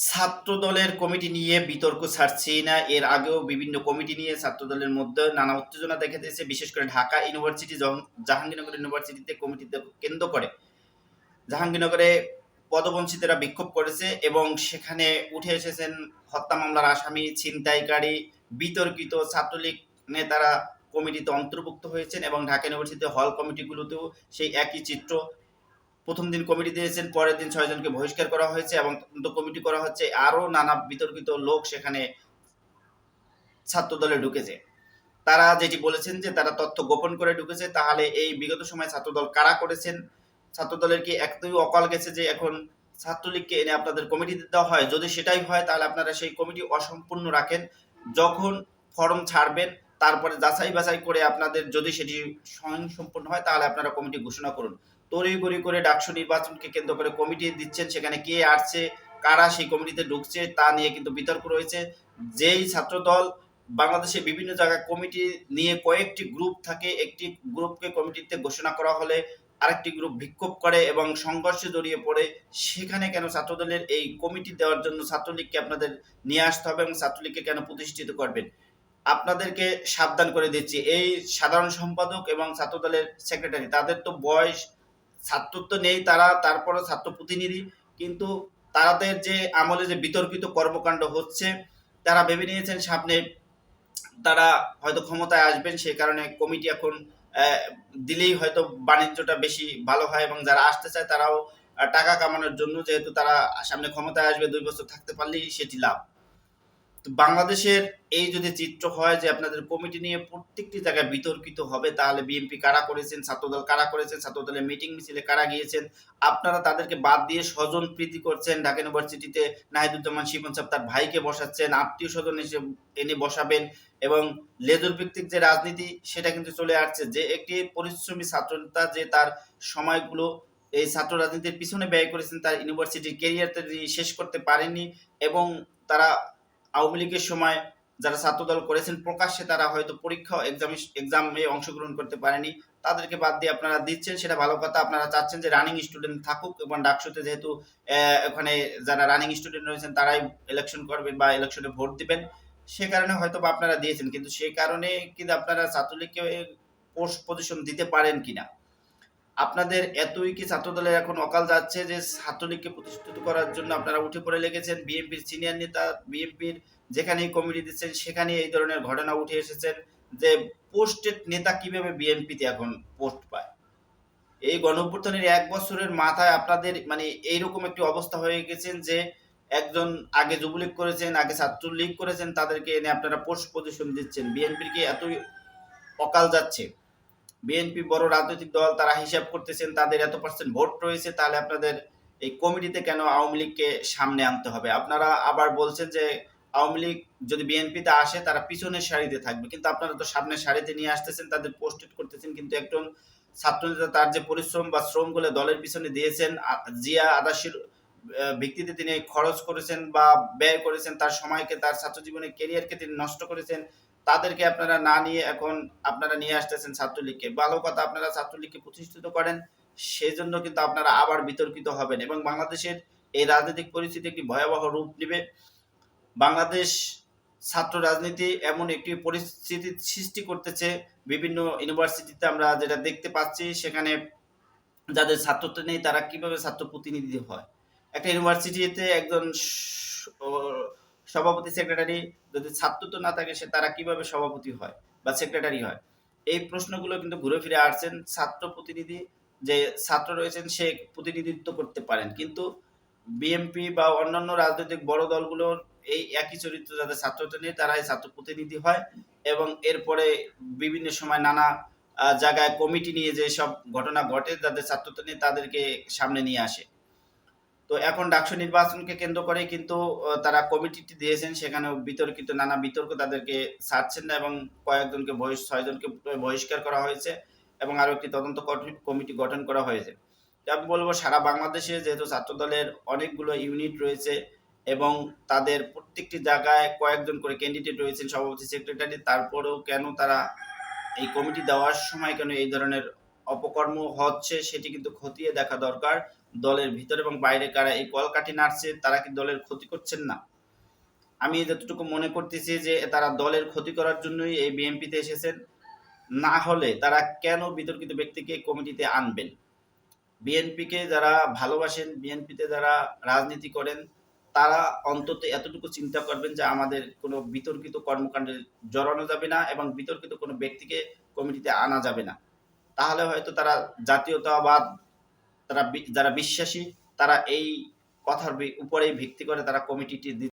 ছাত্র দলের কমিটি নিয়ে বিতর্ক ছাড়ছি না। এর আগেও বিভিন্ন কমিটি নিয়ে ছাত্র দলের মধ্যে নানা উত্তেজনা দেখা দিয়েছে। বিশেষ করে ঢাকা ইউনিভার্সিটি জাহাঙ্গীরনগর ইউনিভার্সিটিতে কমিটিতে কেন্দ্র করে, জাহাঙ্গীরনগরে পদবঞ্চিতরা বিক্ষোভ করেছে এবং সেখানে উঠে এসেছেন হত্যা মামলার আসামি, ছিনতাইকারী, বিতর্কিত ছাত্রলীগ নেতারা কমিটিতে অন্তর্ভুক্ত হয়েছেন এবং ঢাকা ইউনিভার্সিটিতে হল কমিটিগুলোতেও সেই একই চিত্র প্রথম দিন কমিটি দিয়েছেন, পরের দিন ছয়জনকে বহিষ্কার করা হয়েছে এবং তদন্ত কমিটি করা হচ্ছে। আরও নানা বিতর্কিত লোক সেখানে ছাত্র দলে ঢুকেছে। তারা যেটি বলেছেন যে তারা তথ্য গোপন করে ঢুকেছে, তাহলে এই বিগত সময় ছাত্রদল কারা করেছেন? ছাত্রদলের কি একদমই অকাল গেছে যে এখন ছাত্রলীগকে এনে আপনাদের কমিটি দেওয়া হয়? যদি সেটাই হয়, তাহলে আপনারা সেই কমিটি অসম্পূর্ণ রাখেন। যখন ফর্ম ছাড়বেন, তারপরে যাচাই বাছাই করে আপনাদের যদি সেটি স্বয়ংসম্পূর্ণ হয়, তাহলে আপনারা কমিটি ঘোষণা করুন। তড়িঘড়ি করে ডাকসু নির্বাচনকে কেন্দ্র করে কমিটি দিচ্ছেন। সেখানে কে আসছে, কারা সেই কমিটিতে ঢুকছে তা নিয়ে কিন্তু বিতর্ক রয়েছে। যেই ছাত্রদল বাংলাদেশে বিভিন্ন জায়গায় কমিটি নিয়ে কয়েকটি গ্রুপ থাকে, একটি গ্রুপকে কমিটিতে ঘোষণা করা হলে আরেকটি গ্রুপ বিক্ষোভ করে এবং সংঘর্ষে জড়িয়ে পড়ে। সেখানে কেন ছাত্রদলের এই কমিটি দেওয়ার জন্য ছাত্রলীগকে আপনাদের নিয়ে আসতে হবে এবং ছাত্রলীগকে কেন প্রতিষ্ঠিত করবেন? আপনাদেরকে সাবধান করে দিচ্ছি। এই সাধারণ সম্পাদক এবং ছাত্রদলের সেক্রেটারি, তাদের তো বয়স ছাত্রত্ব নেই তারা, তারপরও ছাত্র প্রতিনিধি। কিন্তু তাদের যে আমলে যে বিতর্কিত কর্মকাণ্ড হচ্ছে, তারা ভেবে নিয়েছেন সামনে তারা হয়তো ক্ষমতায় আসবেন সেই কারণে কমিটি এখন দিলেই হয়তো বাণিজ্যটা বেশি ভালো হয় এবং যারা আসতে চায় তারাও টাকা কামানোর জন্য যেহেতু তারা সামনে ক্ষমতায় আসবে, দুই বছর থাকতে পারলেই সেটি লাভ। তো বাংলাদেশের এই যদি চিত্র হয় যে আপনাদের কমিটি নিয়ে প্রত্যেকটি জায়গায় বিতর্কিত হবে, তাহলে বিএনপি কারা করেছেন, ছাত্রদল কারা করেছেন, ছাত্রদলের মিটিং মিছিলে কারা গিয়েছেন, আপনারা তাদেরকে বাদ দিয়ে স্বজন প্রীতি করছেন, ঢাকা ইউনিভার্সিটিতে নাহিদুজ্জামান শিবন সাহেব তার ভাইকে বসাচ্ছেন, আত্মীয় স্বজন এসে, এনে বসাবেন এবং লেজুর ভিত্তিক যে রাজনীতি সেটা কিন্তু চলে আসছে। যে একটি পরিশ্রমী ছাত্রনেতা যে তার সময়গুলো এই ছাত্র রাজনীতির পিছনে ব্যয় করেছেন, তার ইউনিভার্সিটির কেরিয়ার শেষ করতে পারেননি এবং তারা আওয়ামী লীগের সময় যারা ছাত্রদল করেছেন, প্রকাশ্যে তারা হয়তো পরীক্ষা এক্সাম এক্সামে অংশগ্রহণ করতে পারেনি। তাদেরকে বাদ দিয়ে আপনারা দিচ্ছেন, সেটা ভালো কথা। আপনারা চাচ্ছেন যে রানিং স্টুডেন্ট থাকুক এবং ডাকসুতে যেহেতু ওখানে যারা রানিং স্টুডেন্ট রয়েছেন, তারাই ইলেকশন করবেন বা ইলেকশনে ভোট দিবেন। সে কারণে হয়তো আপনারা দিয়েছেন। কিন্তু সেই কারণে কিন্তু আপনারা ছাত্রলীগকে পোস্ট পজিশন দিতে পারেন কিনা? আপনাদের এতই কি ছাত্রদলের এখন অকাল যাচ্ছে যে ছাত্রলীগকে প্রতিষ্ঠিত করার জন্য আপনারা উঠে পড়ে লেগেছেন? বিএনপির সিনিয়র নেতা, বিএনপির যেখানেই কমিটি দিচ্ছেন, সেখানেই এই ধরনের ঘটনা উঠে এসেছেন যে পোস্টেড নেতা কীভাবে বিএনপিতে এখন পোস্ট পায়? এই গণঅভ্যুত্থানের এক বছরের মাথায় আপনাদের মানে এইরকম একটি অবস্থা হয়ে গেছেন যে একজন আগে যুবলীগ করেছেন, আগে ছাত্রলীগ করেছেন, তাদেরকে এনে আপনারা পোস্ট পজিশন দিচ্ছেন। বিএনপির কি এতই অকাল যাচ্ছে? বিএনপি বড় রাজনৈতিক দল, তারা হিসাব করতেছেন তাদের এত পার্সেন্ট ভোট রয়েছে, তাহলে আপনাদের এই কমিটিতে কেন আওয়ামী লীগকে সামনে আনতে হবে? আপনারা আবার বলছেন যে আওয়ামী লীগ যদি বিএনপিতে আসে, তারা পিছনের সারিতে থাকবে। কিন্তু আপনারা তো সামনের সারিতে নিয়ে আসতেছেন, তাদের পোস্টেড করতেছেন, কিন্তু একজন ছাত্রনেতা তার যে পরিশ্রম বা শ্রমগুলো দলের পিছনে দিয়েছেন জিয়া আদাসির ভিত্তিতে তিনি খরচ করেছেন বা ব্যয় করেছেন, তার সময়কে, তার ছাত্র জীবনের কেরিয়ারকে তিনি নষ্ট করেছেন তাদেরকে আপনারা না নিয়ে এখন আপনারা নিয়ে আসতেছেন ছাত্রলীগকে। ভালো কথা, আপনারা ছাত্রলীগকে প্রতিষ্ঠিত করেন, সেজন্য কিন্তু আপনারা আবার বিতর্কিত হবেন এবং বাংলাদেশের এই রাজনৈতিক পরিস্থিতি একটি ভয়াবহ রূপ নেবে। বাংলাদেশ ছাত্র রাজনীতি এমন একটি পরিস্থিতির সৃষ্টি করতেছে, বিভিন্ন ইউনিভার্সিটিতে আমরা যেটা দেখতে পাচ্ছি, সেখানে যাদের ছাত্রত্ব নেই, তারা কীভাবে ছাত্র প্রতিনিধি হয়? একটা ইউনিভার্সিটিতে একজন সভাপতি সেক্রেটারি যদি ছাত্রত্ব না থাকে, সে তারা কীভাবে সভাপতি হয় বা সেক্রেটারি হয়? এই প্রশ্নগুলো কিন্তু ঘুরে ফিরে আসছেন ছাত্র প্রতিনিধি, যে ছাত্র রয়েছেন, সে প্রতিনিধিত্ব করতে পারেন। কিন্তু বিএমপি বা অন্যান্য রাজনৈতিক বড় দলগুলোর এই একই চরিত্র যাদের ছাত্রত্ব নেই, তারাই ছাত্র প্রতিনিধি হয় এবং এরপরে বিভিন্ন সময় নানা জায়গায় কমিটি নিয়ে যে সব ঘটনা ঘটে, যাদের ছাত্রত্ব নেই, তাদেরকে সামনে নিয়ে আসে। তো এখন ডাকসু নির্বাচনকে কেন্দ্র করে কিন্তু তারা কমিটিটি দিয়েছেন, সেখানেও বিতর্কিত, নানা বিতর্ক তাদেরকে ছাড়ছেন না এবং কয়েকজনকে বহিষ, ছয়জনকে বহিষ্কার করা হয়েছে এবং আরও একটি তদন্ত কমিটি গঠন করা হয়েছে। আমি বলব, সারা বাংলাদেশে যেহেতু ছাত্রদলের অনেকগুলো ইউনিট রয়েছে এবং তাদের প্রত্যেকটি জায়গায় কয়েকজন করে ক্যান্ডিডেট রয়েছেন সভাপতি সেক্রেটারি, তারপরেও কেন তারা এই কমিটি দেওয়ার সময় কেন এই ধরনের অপকর্ম হচ্ছে সেটি কিন্তু খতিয়ে দেখা দরকার। দলের ভিতরে এবং বাইরে কারা এই কলকাঠি নাড়ছে, তারা কি দলের ক্ষতি করছেন না? আমি যতটুকু মনে করতেছি যে তারা দলের ক্ষতি করার জন্যই এই বিএনপিতে এসেছেন। না হলে তারা কেন বিতর্কিত ব্যক্তিকে কমিটিতে আনবেন? বিএনপিকে যারা ভালোবাসেন, বিএনপিতে যারা রাজনীতি করেন, তারা অন্তত এতটুকু চিন্তা করবেন যে আমাদের কোনো বিতর্কিত কর্মকাণ্ডে জড়ানো যাবে না এবং বিতর্কিত কোনো ব্যক্তিকে কমিটিতে আনা যাবে না। তাহলে হয়তো তারা জাতীয়তাবাদ তারা যারা বিশ্বাসী তারা এই কথার উপরেই ভিত্তি করে তারা কমিটিটি